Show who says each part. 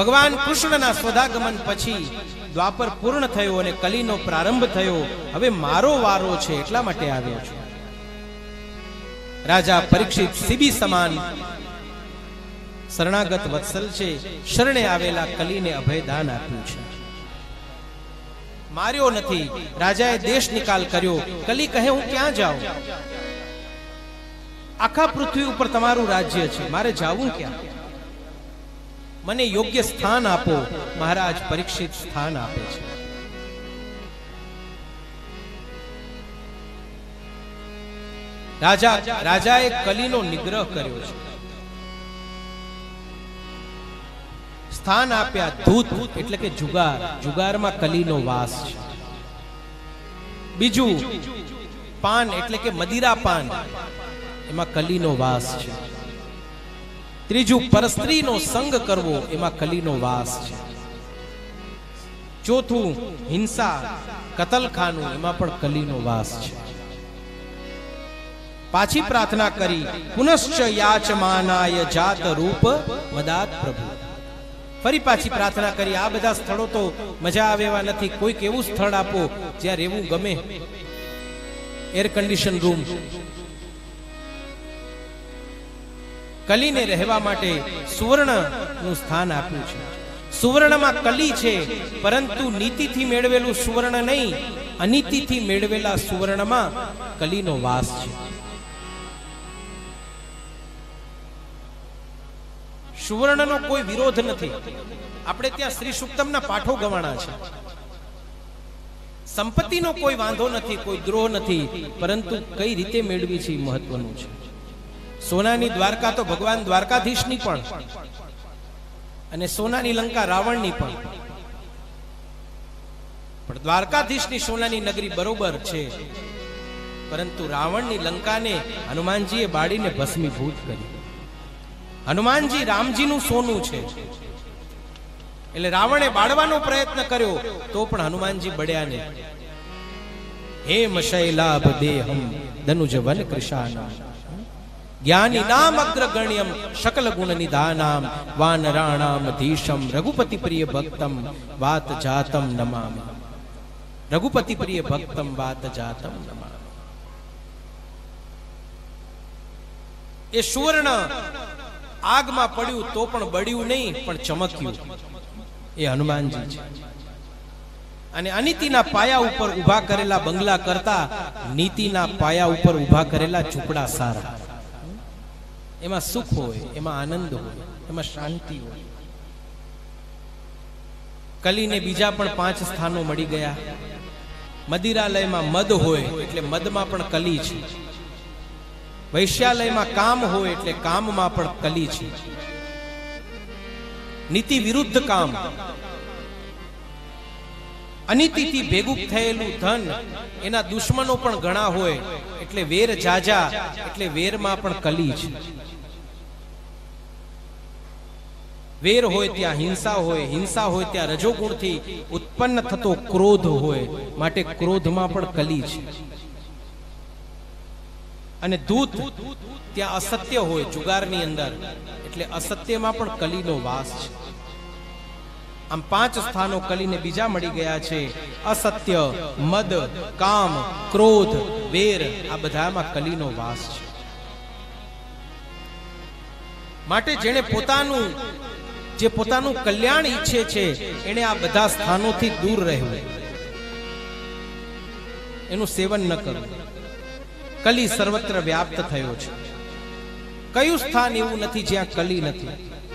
Speaker 1: ભગવાન કૃષ્ણના સ્વધાગમન પછી દ્વાપર પૂર્ણ થયો અને કલીનો પ્રારંભ થયો. હવે મારો વારો છે એટલા માટે આવ્યો છું. રાજા પરીક્ષિત સીબી સમાન શરણાગત વત્સલ છે, શરણે આવેલા કલીને અભયદાન આપ્યું છે. માર્યો નથી. રાજાએ દેશ નિકાલ કર્યો. કલી કહે, હું ક્યાં જાઉં? આખા પૃથ્વી ઉપર તમારું રાજ્ય છે. મારે જાવું ક્યાં? મને યોગ્ય સ્થાન આપો. મહારાજ પરીક્ષિત સ્થાન આપે છે. રાજા, રાજાએ કલીનો નિગ્રહ કર્યો છે. સ્થાન આપ્યા ધૂત, એટલે કે જુગાર. જુગારમાં કલીનો વાસ છે. બીજું, પાન, એટલે કે મદિરા પાન. એમાં કલીનો વાસ છે. ત્રીજું પરસ્ત્રીનો સંગ કરવો એમાં કલીનો વાસ છે. ચોથું, હિંસા, કતલખાનું એમાં પણ કલીનો વાસ છે. પાછી પ્રાર્થના કરી, પુનશ્ચ યાચમાનાય જાત રૂપ મદાત પ્રભુ. ફરી પાછી પ્રાર્થના કરી, આ બધા સ્થળો તો મજા આવે એવા નથી. કોઈક એવું સ્થળ આપો જ્યાં રહેવું ગમે. એર કન્ડિશન રૂમ કલીને રહેવા માટે સુવર્ણનું સ્થાન આપ્યું છે. સુવર્ણમાં કલી છે, પરંતુ નીતિથી મેળવેલું સુવર્ણ નહીં, અનીતિથી મેળવેલા સુવર્ણમાં કલીનો વાસ છે. સુવર્ણનો કોઈ વિરોધ નથી. આપણે ત્યાં શ્રી સુક્તમના પાઠો ગવાણા છે. સંપત્તિનો કોઈ વાંધો નથી, કોઈ દ્રોહ નથી, પરંતુ કઈ રીતે મેળવી છે મહત્વનું છે. સોનાની દ્વારકા તો ભગવાન દ્વારકાધીશની પણ. અને સોનાની લંકા રાવણની પણ. પણ દ્વારકાધીશની સોનાની નગરી બરોબર છે. પરંતુ રાવણની લંકાને હનુમાનજીએ બાળીને ભસ્મીભૂત કરી. હનુમાનજી રામજીનું સોનું છે. એટલે રાવણે બાળવાનો પ્રયત્ન કર્યો, તો પણ હનુમાનજી બળ્યા ને હેમ શૈલાભ દેહમ ધનુજ વન કૃષાના જ્ઞાની નામ અગ્રગણ્યમ શકલ ગુણ નિધાનામ વાનરાણામ ધીશમ રઘુપતિ પ્રિય ભક્તમ વાત જાતમ નમામિ રઘુપતિ પ્રિય ભક્તમ વાત જાતમ નમામિ એ સુવર્ણ આગમાં પડ્યું તો પણ બળ્યું નહીં પણ ચમક્યું એ હનુમાનજી છે અને અનિતિના પાયા ઉપર ઊભા કરેલા બંગલા કરતા નીતિના પાયા ઉપર ઊભા કરેલા ઝૂંપડા સારા એમાં સુખ હોય, એમાં આનંદ હોય, એમાં શાંતિ હોય. કલીને બીજા પણ પાંચ સ્થાનો મળી ગયા. મદિરાલયમાં મદ હોય એટલે મદમાં પણ કલી છે. વૈશ્યાલયમાં કામ હોય એટલે કામમાં પણ કલી છે. નીતિ વિરુદ્ધ કામ. અનિતિથી ભેગું થયેલું ધન એના દુશ્મનો પણ ઘણા હોય, એટલે વેર જાજા, એટલે વેરમાં પણ કલી છે વેર હોય ત્યાં હિંસા હોય હિંસા હોય ત્યાં રજોગુણથી ઉત્પન્ન થતો ક્રોધ હોય, માટે ક્રોધમાં પણ કલી છે અને દૂત ત્યાં અસત્ય હોય, જુગારની અંદર, એટલે અસત્યમાં પણ કલીનો વાસ છે. આમ પાંચ સ્થાનો કલીને બીજા મળી ગયા છે. અસત્ય, મદ, કામ, ક્રોધ, વેર, આ બધામાં કલીનો વાસ છે. માટે જેણે પોતાનું, જે પોતાનું કલ્યાણ ઈચ્છે છે એને આ બધા સ્થાનોથી દૂર રહેવું. એનું સેવન ન કરવું. કલી સર્વત્ર વ્યાપ્ત થયો છે. કયું સ્થાન એવું નથી જ્યાં કલી નથી?